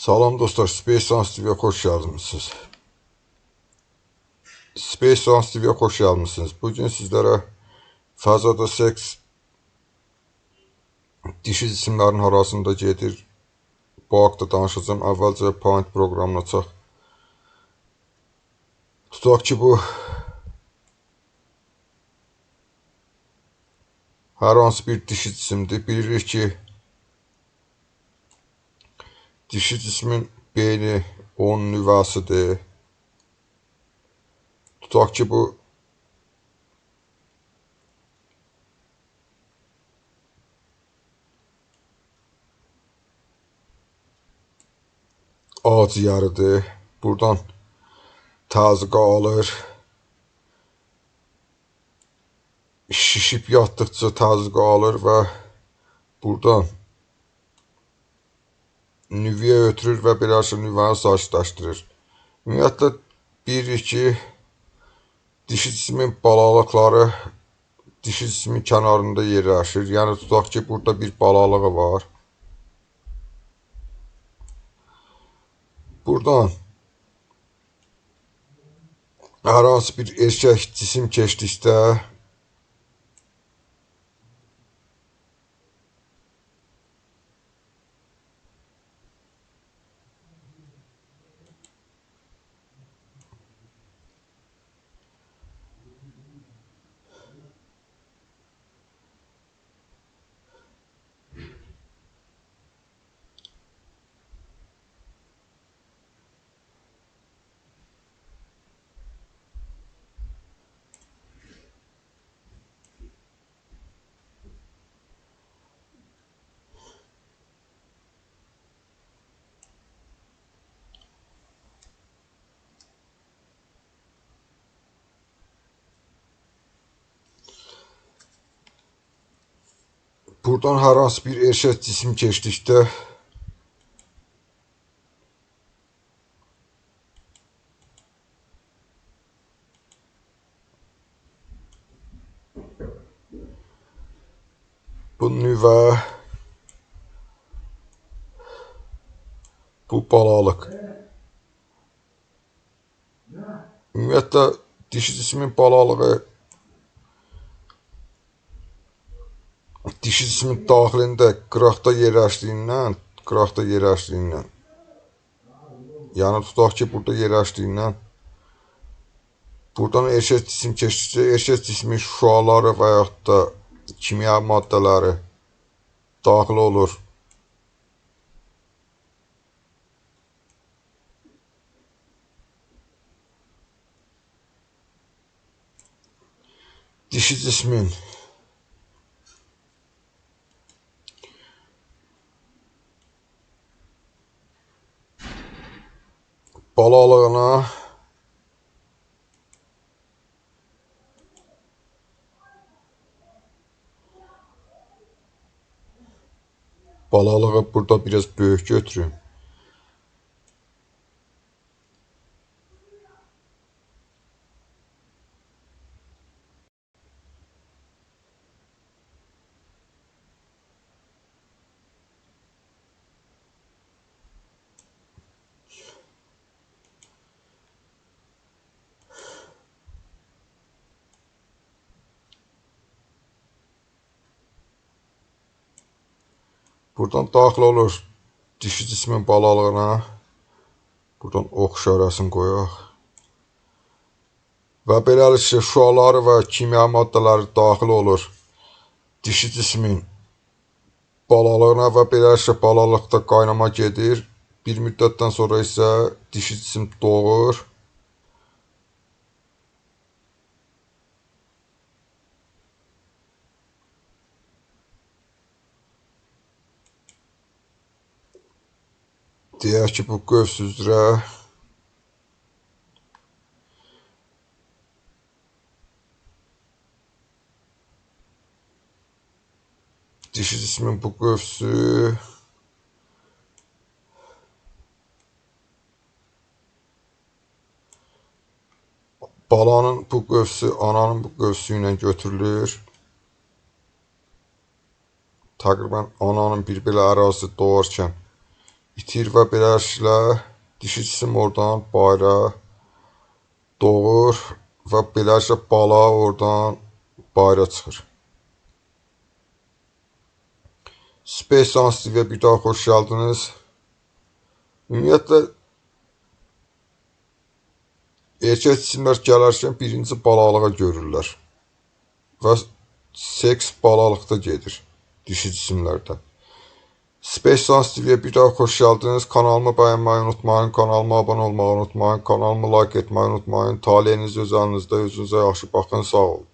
Salam dostlar, Space Science TV-yə xoş gəlmisiniz. Space Science TV-yə xoş gəlmisiniz. Bugün sizlərə fəzada seks dişi cisimlərin arasında gedir. Bu haqda danışacağım. Əvvəlcə Point proqramına çaq. Tutaq ki, bu hər hansı bir dişi cisimdir. Bilirik ki, dişi cismin beyni onun nüvəsidir. Tutaq ki, bu aciyarıdır. Buradan təzyiqə alır. Şişib yatdıqca təzyiqə alır və buradan nüvəyə ötürür və beləliklə nüvəni sakitləşdirir. Ümumiyyətlə bilirik ki, dişi cismin balalıqları dişi cismin kənarında yerləşir. Yəni tutaq ki, burada bir balalığı var. Buradan hər hansı bir erkək cisim keçdikdə buradan hər hansı bir erkək cisim keçdikdə bu nüvə bu balalıq ümumiyyətlə dişi cismin balalığı dişi daxilində qıraqda yerləşdiyindən, qıraqda yerləşdiyindən, yəni tutaq ki, burada yerləşdiyindən, buradan erkək cisim keçdikcə erkək cismin şüaları və yaxud da kimya maddələri daxil olur. Dişi cismin balalığına balalığı burada biraz böyük götürün. Buradan daxil olur dişi cismin balalığına. Buradan ox işarəsini qoyaq. Və beləliklə şüaları və kimya maddələri daxil olur dişi cismin balalığına və beləliklə balalıqda qaynama gedir. Bir müddətdən sonra isə dişi cisim doğur. Ki, bu qövs üzrə dişi cismin bu qövsü balanın bu qövsü ananın bu qövsü ilə götürülür. Təqribən ananın bir belə ərazisi doğarkən itir və birləşlə dişi cisim oradan bayra doğur və birləşlə bala oradan bayra çıxır. Space Sans TV-yə bir daha xoş gəldiniz. Ümumiyyətlə erkək cisimlər gələrkən birinci balalığa görürlər və seks balalıqda gedir dişi cisimlərdə. Space TV-yə bir daha xoş gəldiniz. Kanalımı bəyənməyi unutmayın, kanalıma abunə olmağı unutmayın, kanalımı like etməyi unutmayın. Taleyiniz öz əlinizdə, özünüzə yaxşı baxın, sağ olun.